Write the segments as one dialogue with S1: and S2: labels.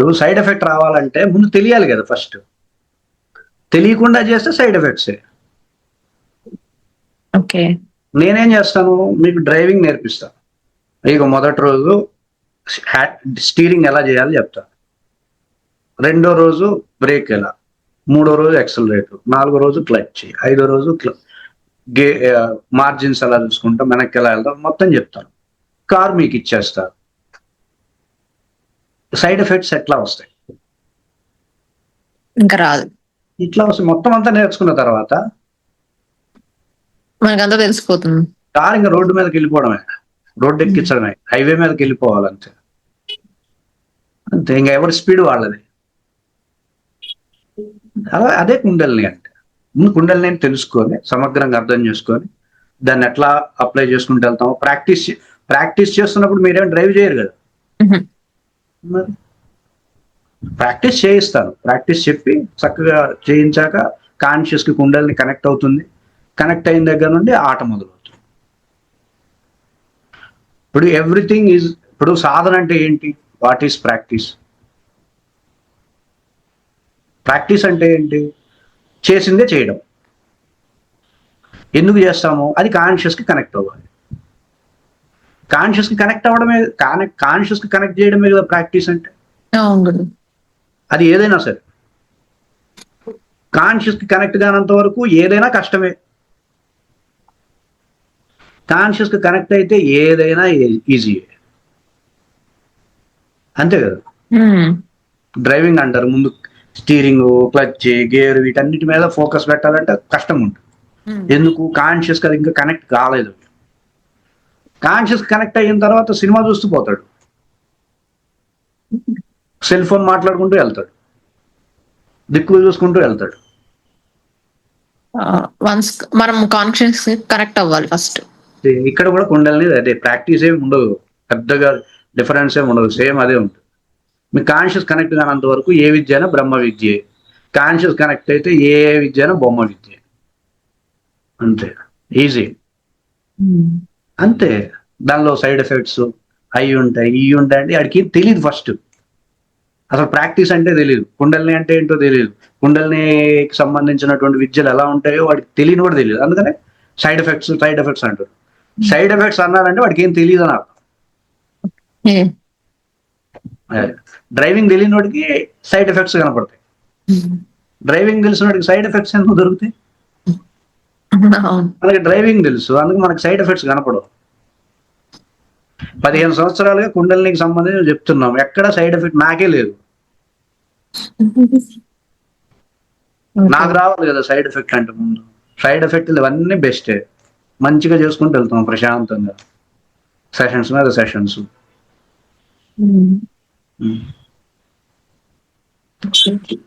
S1: ఇప్పుడు side effect రావాలంటే ముందు తెలియాలి కదా ఫస్ట్ తెలియకుండా చేస్తే సైడ్ ఎఫెక్ట్సే
S2: ఓకే.
S1: నేనేం చేస్తాను? మీకు డ్రైవింగ్ నేర్పిస్తా. ఇక మొదటి రోజు స్టీరింగ్ ఎలా చేయాలో చెప్తా. రెండో రోజు బ్రేక్ ఎలా? మూడో రోజు ఎక్సలరేటర్ నాలుగో రోజు క్లచ్ ఐదో రోజు గే మార్జిన్స్ ఎలా చూసుకుంటాం వెనక్కి ఎలా వెళ్తాం మొత్తం చెప్తాను. కార్ మీకు ఇచ్చేస్తా. సైడ్ ఎఫెక్ట్స్ ఎట్లా వస్తాయి?
S2: ఇంకా రాదు.
S1: ఇట్లా వస్తాయి. మొత్తం అంతా నేర్చుకున్న తర్వాత
S2: మనకంతా తెలిసిపోతుంది.
S1: కార్ ఇంకా రోడ్డు మీదకి వెళ్ళిపోవడమే. రోడ్డు ఎక్కించడమే. హైవే మీదకి వెళ్ళిపోవాలంతే. అంతే. ఇంకా ఎవరి స్పీడ్ వాళ్ళది. అలా అదే కుండలిని అంటే. ముందు కుండలిని తెలుసుకొని సమగ్రంగా అర్థం చేసుకొని దాన్ని ఎట్లా అప్లై చేసుకుంటూ వెళ్తామో ప్రాక్టీస్ ప్రాక్టీస్ చేస్తున్నప్పుడు మీరేం డ్రైవ్ చేయరు కదా. మరి ప్రాక్టీస్ చేయిస్తాను. ప్రాక్టీస్ చెప్పి చక్కగా చేయించాక కాన్షియస్కి కి కనెక్ట్ అవుతుంది. కనెక్ట్ అయిన దగ్గర నుండి ఆట మొదలవుతుంది. ఇప్పుడు ఎవ్రీథింగ్ ఈజ్ ఇప్పుడు సాధన అంటే ఏంటి? వాట్ ఈస్ ప్రాక్టీస్ ప్రాక్టీస్ అంటే ఏంటి? చేసిందే చేయడం. ఎందుకు చేస్తాము? అది కాన్షియస్కి కనెక్ట్ అవ్వాలి. కాన్షియస్కి కనెక్ట్ అవ్వడమే కాన్షియస్కి కనెక్ట్ చేయడమే కదా ప్రాక్టీస్ అంటే. అది ఏదైనా సరే. కాన్షియస్కి కనెక్ట్ కానంత వరకు ఏదైనా కష్టమే. కాన్షియస్కి కనెక్ట్ అయితే ఏదైనా ఈజీ అంతే కదా. డ్రైవింగ్ అంటారు ముందు స్టీరింగ్ క్లచ్ గేర్ వీటన్నిటి మీద ఫోకస్ పెట్టాలంటే కష్టం ఉంటుంది. ఎందుకు? కాన్షియస్ అది ఇంకా కనెక్ట్ కాలేదు. కాన్షియస్ కనెక్ట్ అయిన తర్వాత సినిమా చూస్తూ పోతాడు. సెల్ ఫోన్ మాట్లాడుకుంటూ వెళ్తాడు. దిక్కులు చూసుకుంటూ వెళ్తాడు.
S2: వన్స్ మనం కాన్షియస్ కనెక్ట్ అవ్వాలి ఫస్ట్
S1: ఇక్కడ కూడా కుండలిని అదే ప్రాక్టీస్ ఏమి ఉండదు. పెద్దగా డిఫరెన్స్ ఏమి ఉండదు. సేమ్ అదే ఉంటుంది. మీ కాన్షియస్ కనెక్ట్ కానంత వరకు ఏ విద్య అయినా బ్రహ్మ విద్య. కాన్షియస్ కనెక్ట్ అయితే ఏ విద్య అయినా బొమ్మ విద్య. అంతే. ఈజీ అంతే. దానిలో సైడ్ ఎఫెక్ట్స్ అవి ఉంటాయి ఇవి ఉంటాయి అంటే వాడికి తెలియదు ఫస్ట్. అసలు ప్రాక్టీస్ అంటే తెలియదు కుండలిని అంటే ఏంటో తెలియదు కుండలినికి సంబంధించినటువంటి విద్యలు ఎలా ఉంటాయో వాడికి తెలియని కూడా తెలియదు అందుకనే సైడ్ ఎఫెక్ట్స్ సైడ్ ఎఫెక్ట్స్ అంటారు. సైడ్ ఎఫెక్ట్స్ అన్నారంటే వాడికి ఏం తెలియదు అని అర్థం డ్రైవింగ్ తెలియని వాడికి సైడ్ ఎఫెక్ట్స్ కనపడతాయి. డ్రైవింగ్ తెలిసిన వాడికి సైడ్ ఎఫెక్ట్స్ ఎందుకు దొరుకుతాయి? మనకి డ్రైవింగ్ తెలుసు అందుకు మనకి సైడ్ ఎఫెక్ట్స్ కనపడవు. పదిహేను సంవత్సరాలుగా కుండలినికి సంబంధించి చెప్తున్నాం. ఎక్కడ సైడ్ ఎఫెక్ట్ నాకే లేదు. నాకు రావాలి కదా సైడ్ ఎఫెక్ట్ అంటే ముందు. సైడ్ ఎఫెక్ట్ ఇవన్నీ బెస్టే. మంచిగా చేసుకుంటూ వెళ్తాం ప్రశాంతంగా. సెషన్స్ మీద సెషన్స్.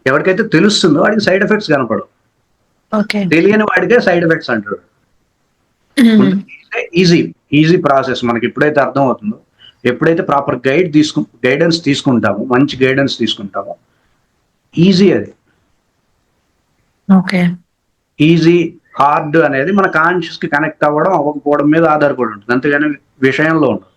S1: ఎవరికైతే తెలుస్తుందో వాడికి సైడ్ ఎఫెక్ట్స్ కనపడవు. తెలియని వాడికే సైడ్ ఎఫెక్ట్స్ అంటారు
S2: మ్మ్.
S1: ఈజీ ఈజీ ప్రాసెస్ మనకి ఎప్పుడైతే అర్థం అవుతుందో ఎప్పుడైతే ప్రాపర్ గైడ్ తీసుకు గైడెన్స్ తీసుకుంటామో మంచి గైడెన్స్ తీసుకుంటామో ఈజీ అది.
S2: ఓకే.
S1: ఈజీ హార్డ్ అనేది మన కాన్షియస్కి కనెక్ట్ అవ్వడం అవ్వకపోవడం మీద ఆధారపడి ఉంటుంది. అంతేగాని విషయంలో ఉండదు.